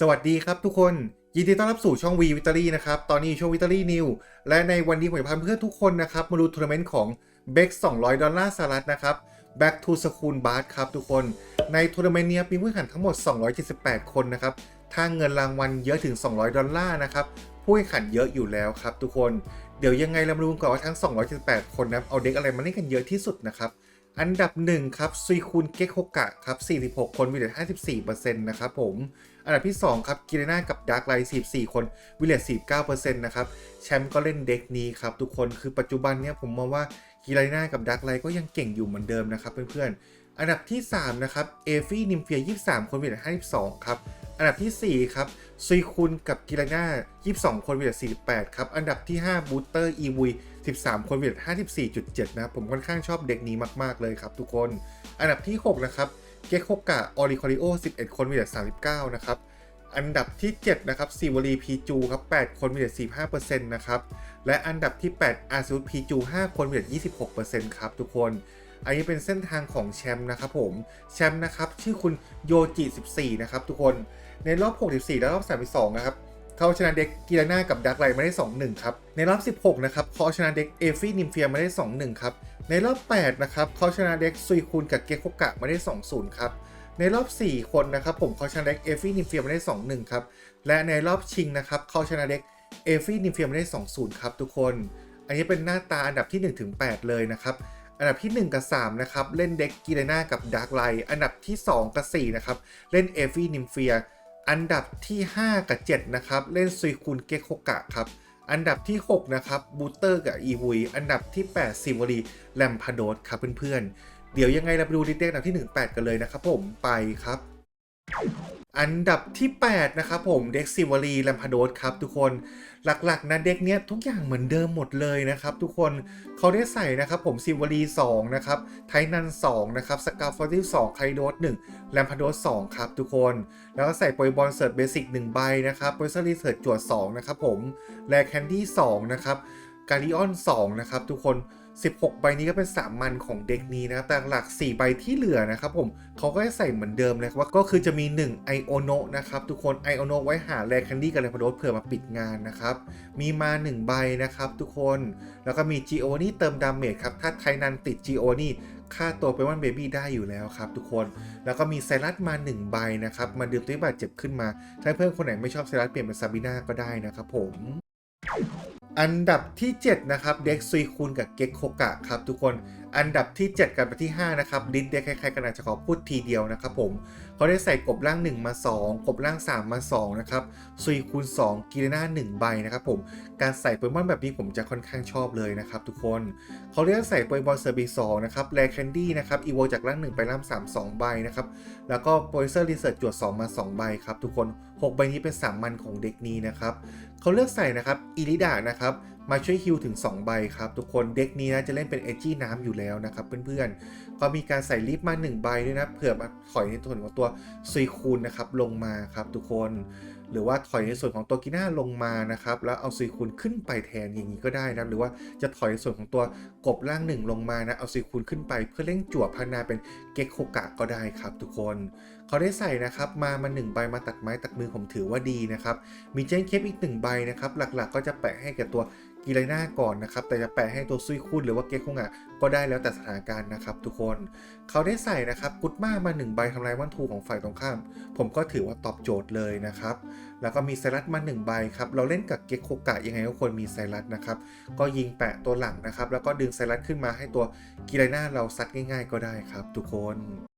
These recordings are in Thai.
สวัสดีครับทุกคนยินดีต้อนรับสู่ช่องวีวิตารีนะครับ ตอนนี้ช่วงวิตารีนิวและในวันนี้ผมจะพาเพื่อนทุกคนนะครับมาดูทัวร์นาเมนต์ของเบ x 200 ดอลลาร์สหรัฐนะครับ Back to School b a s ครับทุกคน ในทัวร์นาเมนต์นี้มีผู้แข่งขันทั้งหมด 278 คนนะครับถ้าเงินรางวัลเยอะถึง 200 ดอลลาร์นะครับผู้แข่งขันเยอะอยู่แล้วครับทุกคน เดี๋ยวยังไงเรามาดูกันก่อนว่าทั้ง 278 คนนะครับเอาเด็กอะไรมาเล่นกันเยอะที่สุดนะครับ อันดับ 1 ครับซุยคุนเก็กโฮกะครับ 46 คนวิเลต54%นะครับผม อันดับที่ 2 ครับกิเรนากับดาร์กไลท์44คนวิเลต49%นะครับ แชมป์ก็เล่นเด็กนี้ครับทุกคนคือปัจจุบันเนี้ยผมมองว่ากิเรนากับดาร์กไลท์ก็ยังเก่งอยู่เหมือนเดิมนะครับเพื่อนๆ อันดับที่ 3 นะครับเอฟี่นิมเฟีย 23 คนวิเลต52 ครับ อันดับทีสี่4 ครับซุยคุนกับกิราน่า22 คนวิเลต48 ครับ อันดับที่ 5บูเตอร์อีวุย 13 คนวิเลต54.7 นะผมค่อนข้างชอบเด็กนี้มากๆเลยครับทุกคน อันดับที่ 6 นะครับ เกคโฮกะออริคอริโอ 11 คนวิเลต39 นะครับ อันดับที่ 7 นะครับซีวลีพีจูครับ 8 คนวิเลต45%นะครับ และอันดับที่ 8 อาซูพีจู 5 คนวิเลต26%ครับทุกคนอันนี้เป็นเส้นทางของแชมป์นะครับผม แชมป์นะครับ ชื่อคุณโยจิ 14 นะครับทุกคนในรอบ 64 และรอบ 32 นะครับ เขาชนะเด็กกีราน่ากับดักไลมาได้ 2-1 ครับ ในรอบ 16 นะครับเขาชนะเด็กเอฟี่นิมเฟียมาได้ 2-1 ครับ ในรอบ 8 นะครับเขาชนะเด็กซุยคุนกับเกโคกะมาได้ 2-0 ครับ ในรอบ 4 คนนะครับผมเขาชนะเด็กเอฟี่นิมเฟียมาได้ 2-1 ครับ และในรอบชิงนะครับเขาชนะเด็กเอฟี่นิมเฟียมาได้ 2-0 ครับทุกคน อันนี้เป็นหน้าตาอันดับที่ 1-8 เลยนะครับอันดับที่ 1 กับ 3 นะครับ เล่นเด็กกีเรนากับดาร์กไลอันดับที่ 2 กับ 4 นะครับ เล่นเอฟี่นิมเฟีย อันดับที่ 5 กับ 7 นะครับ เล่นซุยคุนเกโคกะครับ อันดับที่ 6 นะครับบูเตอร์กับอีวุย อันดับที่ 8 ซิมวรีแลมพาโดสครับเพื่อนๆ เดี๋ยวยังไงเราไปดูดีเทลอันดับที่ 18 กันเลยนะครับผมไปครับ อันดับที่ 8 นะครับผมเด็กซิวลีแลมพาโดสครับทุกคนหลักๆนะเด็กเนี้ยทุกอย่างเหมือนเดิมหมดเลยนะครับทุกคนเขาได้ใส่นะครับผมซิวลี2นะครับไทนัน2นะครับสกาฟอร์ติล2ไคโดส1แลมพาโดส2ครับทุกคน แล้วก็ใส่โปรยบอลเสิร์ฟเบสิก1ใบนะครับโปรยเซอร์รีเสิร์ชจวด2นะครับผมแลแคนดี้2นะครับการิออน2นะครับทุกคน 16 ใบนี้ก็เป็น3มันของเด็กนี้นะครับ แต่หลัก 4 ใบที่เหลือนะครับผมเขาก็จะใส่เหมือนเดิมเลยว่าก็คือจะมี 1 ไอโอโนะนะครับ ทุกคนไอโอโนะไว้หาแลแคนดี้กับแลพโดสเผื่อมาปิดงานนะครับ มีมา 1 ใบนะครับ ทุกคน แล้วก็มี g โอนี่เติมดาเมจครับ ถ้าไทนันติด g โอนี่ค่าตัวเป็นวันเบบี้ได้อยู่แล้วครับทุกคน แล้วก็มีไซรัสมา 1 ใบนะครับ มาดื่มตัวบาดเจ็บขึ้นมา ถ้าเพื่อนคนไหนไม่ชอบไซรัสเปลี่ยนเป็นซาบิน่าก็ได้นะครับผม อันดับที่ 7 นะครับเด็กซุยคูนกับเก็กโคกะครับทุกคนอันดับที่ 7 กับที่ 5 นะครับดิสเด็กคล้ายๆกันอาจจะขอพูดทีเดียวนะครับผมเขาได้ใส่กบล่าง 1 มา 2 กบล่าง 3 มา 2 นะครับซุยคูณ 2กิเลน่า1ใบนะครับผมการใส่โปเกมอนแบบนี้ผมจะค่อนข้างชอบเลยนะครับทุกคนเขาเรียกใส่โปเกมอนเซอร์บี2นะครับแรแคนดี้นะครับอีโวจากล่าง 1 ไปล่าง 3 2 ใบนะครับแล้วก็โปรเซอร์รีเสิร์ชจวด 2 มา 2 ใบครับทุกคน 6 ใบนี้เป็นสามันของเด็กนี้นะครับเขาเลือกใส่นะครับอิริดานะครับมาช่วยฮิลถึง 2 ใบครับ ทุกคนเด็กนี้นะจะเล่นเป็นเอจี้น้ำอยู่แล้วนะครับเพื่อนๆ ก็มีการใส่ลิฟต์มา 1 ใบด้วยนะเผื่อมาถอยในส่วนของตัวซุยคูนนะครับลงมาครับทุกคน หรือว่าถอยในส่วนของตัวกีน่าลงมานะครับ แล้วเอาซีคูนขึ้นไปแทนอย่างนี้ก็ได้นะหรือว่าจะถอยในส่วนของตัวกบล่างหนึ่งลงมานะเอาซีคูนขึ้นไปเพื่อเร่งจั่วพัฒนาเป็นเก็กโคกะก็ได้ครับ ทุกคนเขาได้ใส่นะครับมามาหนึ่งใบมาตัดไม้ตัดมือผมถือว่าดีนะครับมีเจนเคปอีกหนึ่งใบนะครับหลักๆ ก็จะแปะให้กับตัว กีไรน่าก่อนนะครับ แต่จะแปะให้ตัวซุยคุนหรือว่าเกคงอะก็ได้แล้วแต่สถานการณ์นะครับ ทุกคนเขาได้ใส่นะครับกุดมามา1ใบทำลายวันทูของฝ่ายตรงข้าม ผมก็ถือว่าตอบโจทย์เลยนะครับ แล้วก็มีไซรัสมา1ใบครับเราเล่นกับเกคโคกะยังไงก็ควรมีไซรัสนะครับก็ยิงแปะตัวหลังนะครับแล้วก็ดึงไซรัสขึ้นมาให้ตัวกีไรน่าเราซัดง่าย ๆ ก็ได้ครับ ทุกคน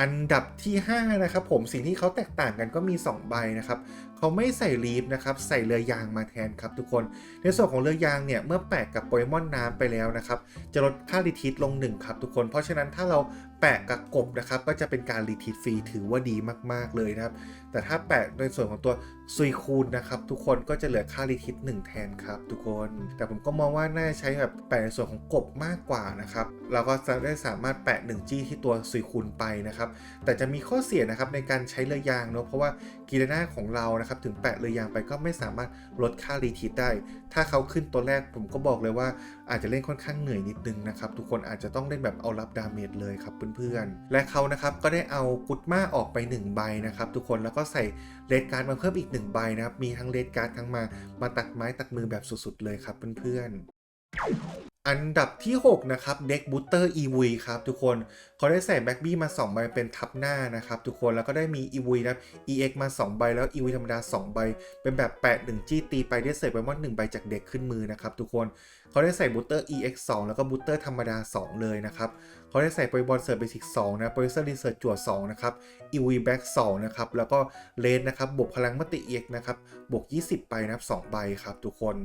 อันดับที่ 5 นะครับผมสิ่งที่เขาแตกต่างกันก็มี 2 ใบนะครับเขาไม่ใส่ลีฟนะครับใส่เรือยางมาแทนครับทุกคน ในส่วนของเรือยางเนี่ยเมื่อแปะกับโปเกมอนน้ำไปแล้วนะครับจะลดค่ารีทิตลง1ครับทุกคน เพราะฉะนั้นถ้าเราแปะกับกบนะครับก็จะเป็นการรีทิตฟรีถือว่าดีมาก ๆเลยนะครับแต่ถ้าแปะในส่วนของตัว ซุยคูนนะครับ ทุกคนก็จะเหลือค่ารีทิต1แทนครับ ทุกคน แต่ผมก็มองว่าน่าจะใช้แบบแปะในส่วนของกบมากกว่านะครับเราก็จะได้สามารถแปะ1จี้ที่ตัวซุยคูนไปนะครับ แต่จะมีข้อเสียนะครับในการใช้เรือยางเนาะเพราะว่ากีฬาของเรานะครับถึงแปะเรือยางไปก็ไม่สามารถลดค่ารีทิตได้ ถ้าเขาขึ้นตัวแรกผมก็บอกเลยว่าอาจจะเล่นค่อนข้างเหนื่อยนิดนึงนะครับ ทุกคนอาจจะต้องเล่นแบบเอารับดาเมจเลยครับเพื่อนๆ และเขานะครับก็ได้เอากุดมาออกไป 1 ใบนะครับ ทุกคนแล้วก็ใส่เลดการ์ดมาเพิ่มอีก 1 ใบนะครับ มีทั้งเลดการ์ดทั้งมามาตัดไม้ตัดมือแบบสุดๆเลยครับเพื่อนๆอันดับที่ 6 นะครับเด็กบูตเตอร์ EV ครับทุกคนเขาได้ใส่แบ็กบี้มา2ใบเป็นทับหน้านะครับทุกคนแล้วก็ได้มี EV นะครับ EX มา 2 ใบแล้ว EV ธรรมดา 2 ใบ เป็นแบบ 8 1 จี้ตีไปได้เสร็จไปมอน1ใบจากเด็กขึ้นมือนะครับทุกคน เขาได้ใส่บูตเตอร์ EX 2 แล้วก็บูตเตอร์ธรรมดา 2 เลยนะครับเขาได้ใส่โปรบอลเซิร์ฟเบสิก2นะโปรเซอร์รีเสิร์ชจั่ว2นะครับ EV Back 2นะครับแล้วก็เลนนะครับบวกพลังมติ EX นะครับบวก 20 ไปนะครับ2ใบครับทุกคน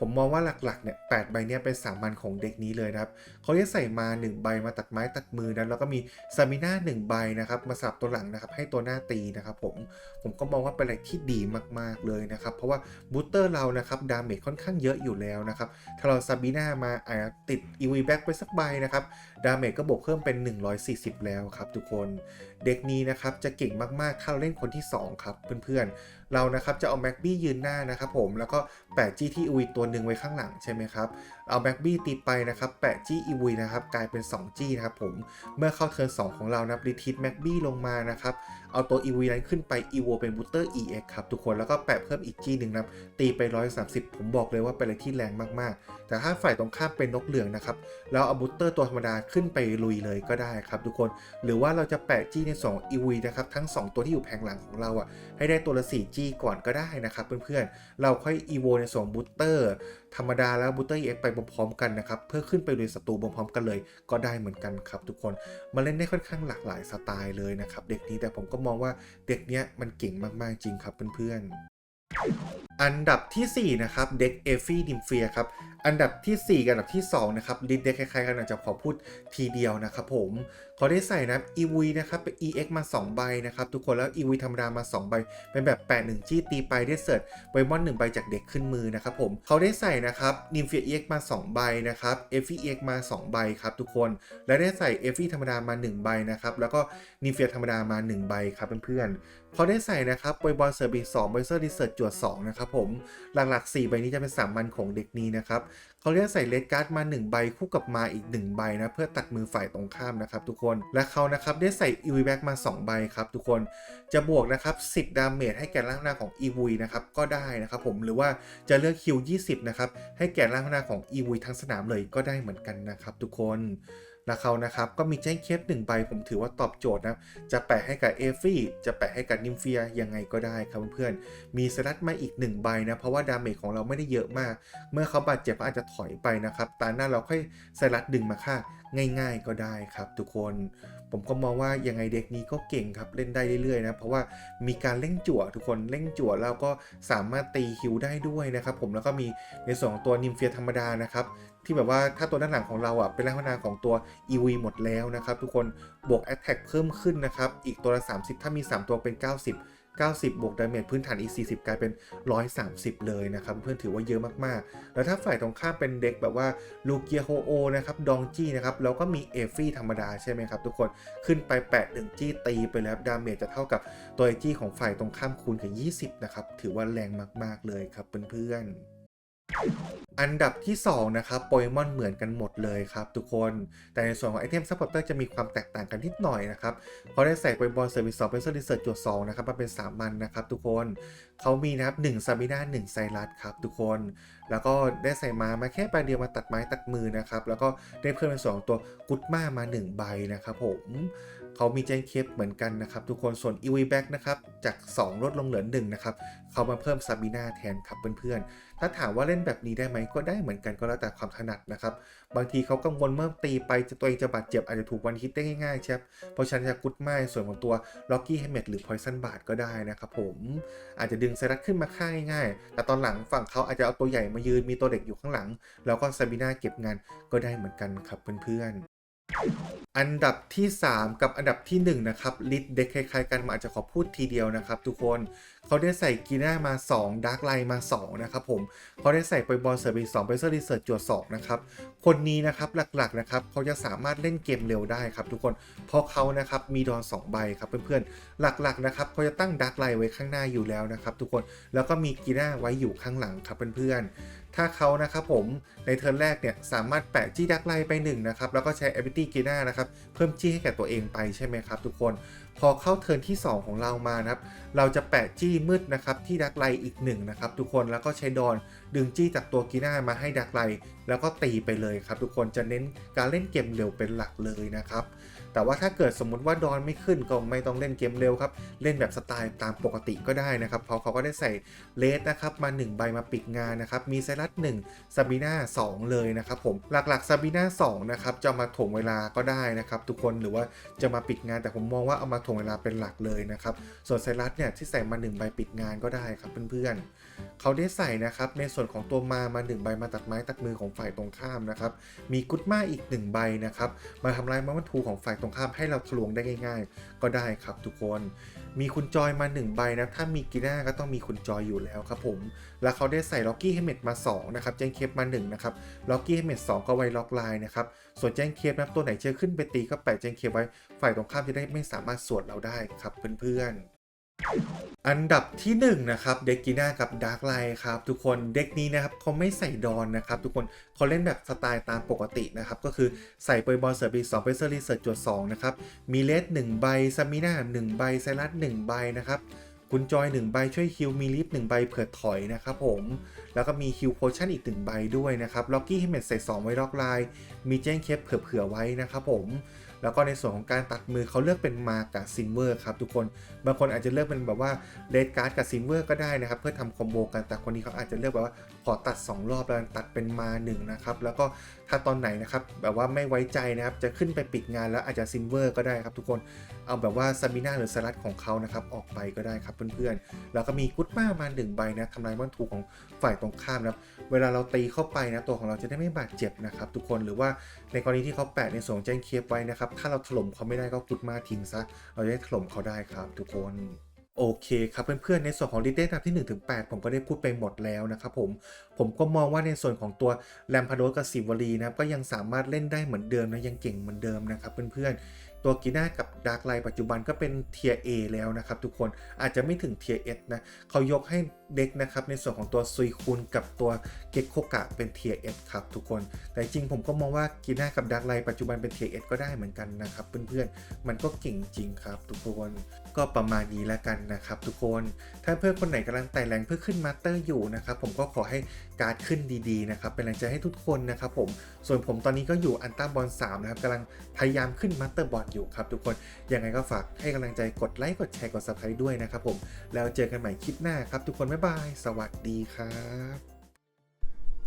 ผมมองว่าหลักๆเนี่ย8ใบเนี่ยเป็นสามัญของเด็กนี้เลยนะครับเขาจะใส่มา 1 ใบมาตัดไม้ตัดมือนะแล้วก็มีซามิน่า1ใบนะครับมาสับตัวหลังนะครับให้ตัวหน้าตีนะครับผมผมก็มองว่าเป็นอะไรที่ดีมากๆเลยนะครับเพราะว่าบูสเตอร์เรานะครับดาเมจค่อนข้างเยอะอยู่แล้วนะครับถ้าเราซาบิน่ามาอ่าติด EV Back ไปสักใบนะครับดาเมจก็บวกเพิ่มเป็น 140 แล้วครับทุกคน เด็กนี้นะครับจะเก่งมากๆ ถ้าเราเล่นคนที่ 2 ครับเพื่อนๆ เรานะครับจะเอาแม็กบี้ยืนหน้านะครับผมแล้วก็แปะจี้ที่อุยตัวหนึ่งไว้ข้างหลังใช่ไหมครับ เอาแม็กบี้ตีไปนะครับแปะจี้ EV นะครับกลายเป็น 2 จี้นะครับผมเมื่อเข้าเทิร์น2ของเรานะครับรีทิทแม็กบี้ลงมานะครับเอาตัว EV นั้นขึ้นไป EVO เป็นบูเตอร์ EX ครับทุกคนแล้วก็แปะเพิ่มอีกจี้หนึ่งนะครับตีไป 130 ผมบอกเลยว่าเป็นอะไรที่แรงมากๆ แต่ถ้าฝ่ายตรงข้ามเป็นนกเหลืองนะครับแล้วเอาบูเตอร์ตัวธรรมดาขึ้นไปลุยเลยก็ได้ครับทุกคน หรือว่าเราจะแปะจี้ใน2 EV นะครับทั้ง 2 ตัวที่อยู่แผงหลังของเราอะให้ได้ตัวละ4จี้ก่อนก็ได้นะครับเพื่อนๆเราค่อย EVO ใน2บูสเตอร์ ธรรมดาแล้วบูเตอร์เอฟไปพร้อมๆกันนะครับ เพื่อขึ้นไปลุยศัตรูพร้อมๆกันเลย ก็ได้เหมือนกันครับทุกคนมาเล่นได้ค่อนข้างหลากหลายสไตล์เลยนะครับ เด็กนี้แต่ผมก็มองว่าเด็กเนี้ยมันเก่งมากๆจริงครับเพื่อนๆ อันดับทีสี่ 4 นะครับเด็กเอฟี่ดิมเฟียครับ อันดับทีสี่4 กับอันดับที่ 2 นะครับลิดเด็กคล้ายๆกันอาจจะขอพูดทีเดียวนะครับผมเขาได้ใส่นะครับ EV นะครับเป็น EX มา 2 ใบนะครับ ทุกคนแล้ว EV ธรรมดามา 2 ใบ เป็นแบบ 8 1 จี้ตีไปได้เสิร์ชไวมอน1ใบจากเด็กขึ้นมือนะครับผมเขาได้ใส่นะครับนิมเฟีย EX มา 2 ใบนะครับ f e EX มา 2 ใบครับทุกคน และได้ใส่ f e ธรรมดามา 1 ใบนะครับแล้วก็นิมเฟียธรรมดามา 1 ใบครับเพื่อนๆเขาได้ใส่นะครับไวบอลเซอร์บีสองไวเซอร์รีเสิร์จวด2นะครับผมหลักๆ 4 ใบนี้จะเป็นสามัญของเด็กนี้นะครับเขาเรียกใส่เลดการ์ดมา 1 ใบคู่กับมาอีก 1 ใบนะเพื่อตัดมือฝ่ายตรงข้ามนะครับทุกคนและเขานะครับได้ใส่ e v b a c k มา 2 ใบครับทุกคนจะบวกนะครับ10 ดาเมจให้แก่ร่างหน้าของ e v นะครับก็ได้นะครับผมหรือว่าจะเลือกคิว20นะครับให้แก่ร่างหน้าของ e v ทั้งสนามเลยก็ได้เหมือนกันนะครับทุกคน และเขานะครับ ก็มีแจ้งเคสหนึ่งใบผมถือว่าตอบโจทย์นะ จะแปะให้กับเอฟี่จะแปะให้กับนิมเฟียยังไงก็ได้ครับเพื่อนๆมีสลัดมาอีกหนึ่งใบนะ เพราะว่าดาเมจของเราไม่ได้เยอะมาก เมื่อเขาบาดเจ็บอาจจะถอยไปนะครับ ตาหน้าเราค่อยสลัดดึงมาค่าง่าย ๆ ก็ได้ครับ ทุกคน ผมก็มองว่ายังไงเด็กนี้ก็เก่งครับเล่นได้เรื่อยๆนะเพราะว่ามีการเล่งจั่วทุกคนเล่งจั่วแล้วก็สามารถตีฮิวได้ด้วยนะครับผมแล้วก็มีในส่วนของตัวนิมเฟียธรรมดานะครับที่แบบว่าถ้าตัวด้านหลังของเราอะเป็นลักษณะของตัว EV หมดแล้วนะครับทุกคนบวก Attack เพิ่มขึ้นนะครับอีกตัวละ 30 ถ้ามี 3 ตัวเป็น 90 90 บวกดาเมจพื้นฐานอีก 40 กลายเป็น 130 เลยนะครับ เพื่อนถือว่าเยอะมากๆ แล้วถ้าฝ่ายตรงข้ามเป็นเด็กแบบว่าลูเกียโฮโอนะครับ ดองจี้นะครับ แล้วก็มีเอฟี่ธรรมดาใช่ไหมครับทุกคนขึ้นไป 8 1 จี้ตีไปแล้วดาเมจจะเท่ากับตัวจี้ของฝ่ายตรงข้ามคูณกับ 20 นะครับ ถือว่าแรงมากๆเลยครับเพื่อนๆ อันดับที่ 2 นะครับโปเกมอนเหมือนกันหมดเลยครับทุกคนแต่ในส่วนของไอเทมซัพพอร์เตอร์จะมีความแตกต่างกันนิดหน่อยนะครับเขาได้ใส่ไปบอลเซอร์วิสสองเป็นเซอร์ดิสเซอร์จวดสองนะครับมาเป็น3มันนะครับทุกคนเขามีนะครับ1ซาบิน่า1ไซรัสครับทุกคน แล้วก็ได้ใส่มามาแค่ใบเดียวมาตัดไม้ตัดมือนะครับแล้วก็ได้เพิ่มเป็นสองตัวกุดมามา 1 ใบนะครับผม เขามีแจ้งเคปเหมือนกันนะครับ ทุกคนส่วน e v back นะครับ จาก 2 ลดลงเหลือ1นะครับ เขามาเพิ่มซาบิน่าแทนครับเพื่อนๆ ถ้าถามว่าเล่นแบบนี้ได้ไหมก็ได้เหมือนกันก็แล้วแต่ความถนัดนะครับ บางทีเขากังวลเมื่อตีไปจะตัวเองจะบาดเจ็บอาจจะถูกวันฮิตได้ง่ายๆใช่เพราะฉะนันจะกุดไม้ส่วนของตัวล็อกกี้เฮมเมตหรือพอยซันบาดก็ได้นะครับผมอาจจะดึงไซรัสขึ้นมาฆ่าง่ายๆแต่ตอนหลังฝั่งเขาอาจจะเอาตัวใหญ่มายืนมีตัวเด็กอยู่ข้างหลัง แล้วก็ซาบิน่าเก็บงานก็ได้เหมือนกันครับเพื่อนๆ อันดับที่ 3 กับอันดับที่ 1 นะครับ ลิดเด็กคล้ายๆกันมาอาจจะขอพูดทีเดียวนะครับ ทุกคนเขาได้ใส่กีน่ามา 2ดาร์กไลน์มา 2 นะครับผมเขาได้ใส่ไปบอลเซอร์บีสองไปเซอร์รีเสิร์ชจวด2นะครับ คนนี้นะครับหลักๆนะครับเขาจะสามารถเล่นเกมเร็วได้ครับทุกคนเพราะเขานะครับมีดอน 2 ใบครับเพื่อนๆ หลักๆนะครับเขาจะตั้งดาร์กไลน์ไว้ข้างหน้าอยู่แล้วนะครับทุกคนแล้วก็มีกีน่าไว้อยู่ข้างหลังครับเพื่อนๆถ้าเขานะครับผมในเทิร์นแรกเนี่ยสามารถแปะจี้ดักไลไป1นะครับแล้วก็ใช้ ability กีน่านะครับเพิ่มจี้ให้แก่ตัวเองไปใช่ไหมครับทุกคน พอเข้าเทิร์นที่ 2 ของเรามานะครับ เราจะแปะจี้มืดนะครับที่ดักไลอีก1นะครับทุกคนแล้วก็ใช้ดอนดึงจี้จากตัวกีน่ามาให้ดักไลแล้วก็ตีไปเลยครับ ทุกคนจะเน้นการเล่นเกมเร็วเป็นหลักเลยนะครับ แต่ว่าถ้าเกิดสมมุติว่าดอนไม่ขึ้นก็ไม่ต้องเล่นเกมเร็วครับ เล่นแบบสไตล์ตามปกติก็ได้นะครับเพราะเขาก็ได้ใส่เลสนะครับมา 1 ใบมาปิดงานนะครับมีไซรัส1ซาบีน่า2เลยนะครับผมหลักๆซาบีน่า2นะครับจะมาถ่วงเวลาก็ได้นะครับทุกคนหรือว่าจะมาปิดงานแต่ผมมองว่าเอามาถวงเวลาเป็นหลักเลยนะครับ ส่วนไซรัสเนี่ยที่ใส่มา1ใบปิดงานก็ได้ครับเพื่อนๆ เขาได้ใส่นะครับในส่วนของตัวมามา1ใบมาตัดไม้ตัดมือของฝ่ายตรงข้ามนะครับมีกุดมาอีก1ใบนะครับมาทำลายมัมันทูของฝ่ายตรงข้ามให้เราทะลวงได้ง่าย ๆ ก็ได้ครับทุกคนมีคุณจอยมา 1 ใบนะ ถ้ามีกีน่าก็ต้องมีคุณจอยอยู่แล้วครับผม แล้วเขาได้ใส่ล็อกกี้เฮเมดมา 2 นะครับ แจ้งเคปมา 1 นะครับ ล็อกกี้เฮเมดสก็ไว้ล็อกไลน์นะครับ ส่วนแจ้งเคปนะตัวไหนเจอขึ้นไปตีก็แปะแจ้งเคปไว้ ฝ่ายตรงข้ามจะได้ไม่สามารถสวดเราได้ครับเพื่อนๆ อันดับที่1นะครับเด็กกีน่ากับดาร์กไลท์ครับทุกคนเด็กนี้นะครับเขาไม่ใส่ดอนนะครับทุกคนเขาเล่นแบบสไตล์ตามปกตินะครับก็คือใส่เปย์บอลเสิร์ฟอีก2เปเซอร์รีเสิร์ชจวด2นะครับมีเลส1ใบซามิน่า1ใบไซรัส1ใบนะครับคุณจอย1ใบช่วยฮิลมีลิฟ1ใบเผื่อถอยนะครับผมแล้วก็มีฮิลโพชั่นอีก1ใบด้วยนะครับล็อกกี้ให้เมดใส่2ไว้ล็อกไลน์มีแจ้งเคปเผื่อๆไว้นะครับผม แล้วก็ในส่วนของการตัดมือเขาเลือกเป็นมากับซินเวอร์ครับทุกคน บางคนอาจจะเลือกเป็นแบบว่าเลดการ์ดกับซินเวอร์ก็ได้นะครับ เพื่อทำคอมโบกันแต่คนนี้เขาอาจจะเลือกแบบว่า อตัด 2 รอบแล้วตัดเป็นมา1นะครับแล้วก็ถ้าตอนไหนนะครับแบบว่าไม่ไว้ใจนะครับจะขึ้นไปปิดงานแล้วอาจจะซินเวอร์ก็ได้ครับทุกคนเอาแบบว่าซามิน่าหรือสลัดของเขานะครับออกไปก็ได้ครับเพื่อนๆ แล้วก็มีกุดมามา1ใบนะทำลายมอนทูของฝ่ายตรงข้ามนะครับเวลาเราตีเข้าไปนะตัวของเราจะได้ไม่บาดเจ็บนะครับทุกคนหรือว่าในกรณีที่เขาแปะในส่วนของแจ้งเคปไว้นะครับถ้าเราถล่มเขาไม่ได้ก็กุดมาทิ้งซะเราจะได้ถล่มเขาได้ครับทุกคน โอเคครับเพื่อนๆ ในส่วนของลิเดอันดับที่1-8ผมก็ได้พูดไปหมดแล้วนะครับผม ผมก็มองว่าในส่วนของตัวแรมพาโดกับสิวลีนะก็ยังสามารถเล่นได้เหมือนเดิมนะยังเก่งเหมือนเดิมนะครับเพื่อนๆ ตัวกีน่ากับดาร์กไลปัจจุบันก็เป็นเทียเอแล้วนะครับทุกคนอาจจะไม่ถึงเทียเอนะเขายกให้เด็กนะครับในส่วนของตัวซุยคุนกับตัวเก็กโคกะเป็นเทียเอครับทุกคน แต่จริงผมก็มองว่ากีน่ากับดาร์กไลปัจจุบันเป็นเทียเอก็ได้เหมือนกันนะครับเพื่อนๆ มันก็เก่งจริงครับทุกคนก็ประมาณนี้แล้วกันนะครับทุกคน ถ้าเพื่อนคนไหนกำลังไต่แรงเพื่อขึ้นมาสเตอร์อยู่นะครับผมก็ขอให้การ์ดขึ้นดีๆนะครับเป็นแรงใจให้ทุกคนนะครับผมส่วนผมตอนนี้ก็อยู่อันต้าบอล3นะครับกำลังพยายามขึ้นมาสเตอร์บอลอยู่ครับทุกคนยังไงก็ฝากให้กำลังใจกดไลค์กดแชร์กด subscribe ด้วยนะครับผมแล้วเจอกันใหม่คลิปหน้าครับทุกคนบ๊ายบาย สวัสดีครับ